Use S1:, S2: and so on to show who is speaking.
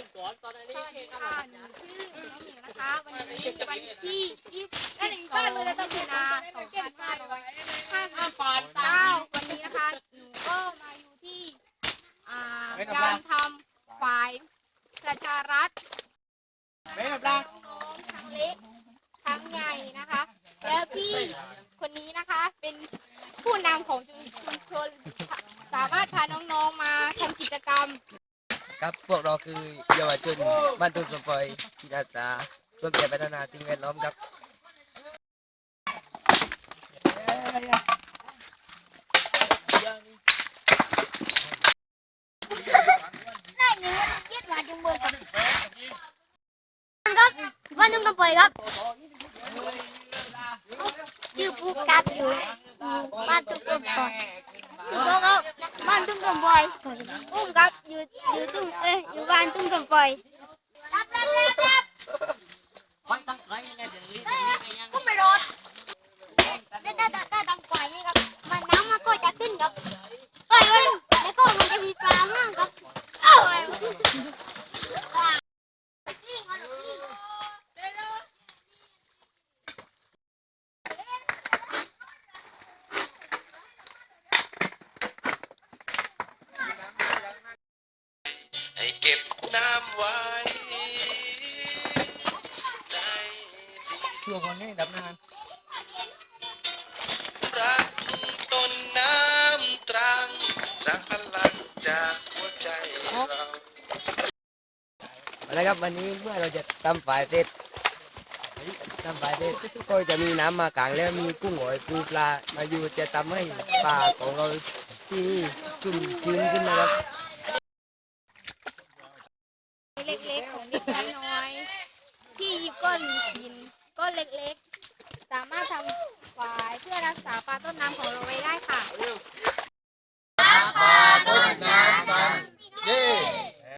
S1: สวัสดีค่ะนชื่อน้องหนะคะ วันนี้วันที่ยี่สิบสอ
S2: งมีนา
S1: สองพันห้าร้อยห้าสิบเก้าวันนี้นะคะ หนูก็มาอยู่ที่การทำฝ่ายประชารัฐ Ven, Black.
S3: ครับ พวกเราคือเยาวชนบ้านตุ้งสมปอยจิตอาสาร่วมใจพัฒนาสิ่งแวดล้อมครับ
S4: บ้านทุ่งตะปอยครับชื่อปุ๊กครับอยู่บ้านทุ่งตะปอยอยู่ก็ครับานทุ่งตะปอยอุ้มครับอยู่อยู่ตุ้มเอ้ยอยู่บ้านทุ่งตะปอย
S3: ช่วคนนี้ดับนาน
S5: รักต้นน้ำตรังสร้างพลังจากหัวใจเรา
S3: เอาละครับวันนี้เมื่อเราจะทำฝ่ายเสร็จทำฝายเสร็จก็จะมีน้ำมากลางแล้วมีกุ้งหอยปูปลามาอยู่จะทำให้ปลาของเราที่นี่ชุ่มชื้นขึ้นนะครับ
S1: เล็กๆของเด็กน้อยที่ยิบก้อน นเล็กๆ สามารถทำฝายเพื่อรักษาปลาต้นน้ำของเราไว้ได้ค่ะ